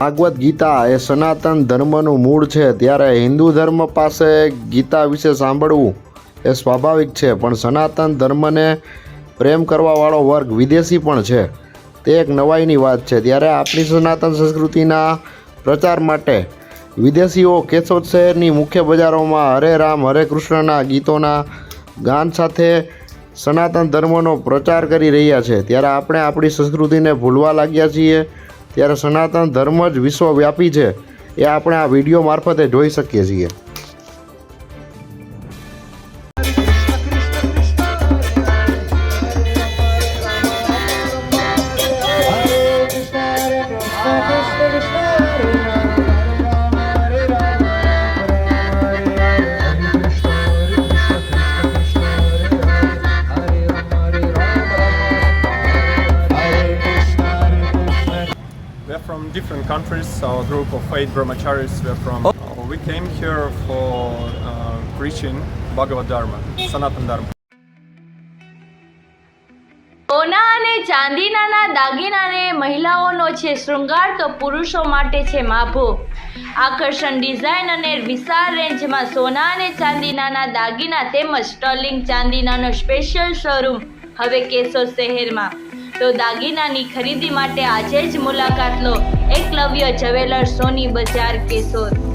ભાગવત ગીતા એ સનાતન ધર્મનું મૂળ છે. ત્યારે હિન્દુ ધર્મ પાસે ગીતા વિશે સાંભળવું એ સ્વાભાવિક છે, પણ સનાતન ધર્મને પ્રેમ કરવાવાળો વર્ગ વિદેશી પણ છે. તે એક નવાઈની વાત છે. ત્યારે આપણી સનાતન સંસ્કૃતિના પ્રચાર માટે વિદેશીઓ કેશોદ શહેરની મુખ્ય બજારોમાં હરે રામ, હરે કૃષ્ણના ગીતોના ગાન સાથે સનાતન ધર્મનો પ્રચાર કરી રહ્યા છે. ત્યારે આપણે આપણી સંસ્કૃતિને ભૂલવા લાગ્યા છીએ. ત્યારે સનાતન ધર્મ જ વિશ્વવ્યાપી છે એ આપણે આ વીડિયો મારફતે જોઈ શકીએ છીએ We're from different countries. Our group of eight brahmacharis. We're from. Uh, we came here for uh, preaching Bhagavad Dharma, Sanatan Dharma. સોના અને ચાંદીનાના દાગીનાને મહિલાઓનો છે શૃંગાર તો પુરુષો માટે છે માભો આકર્ષણ ડિઝાઇન અને વિશાળ રેન્જમાં સોના અને ચાંદીનાના દાગીના તેમજ સ્ટર્લિંગ ચાંદીનાનો સ્પેશિયલ શોરૂમ હવે કેશોદ શહેરમાં તો દાગીનાની ખરીદી માટે આજે જ મુલાકાત લો. એકલવ્ય જ્વેલર્સ સોની બજાર કેશોદ.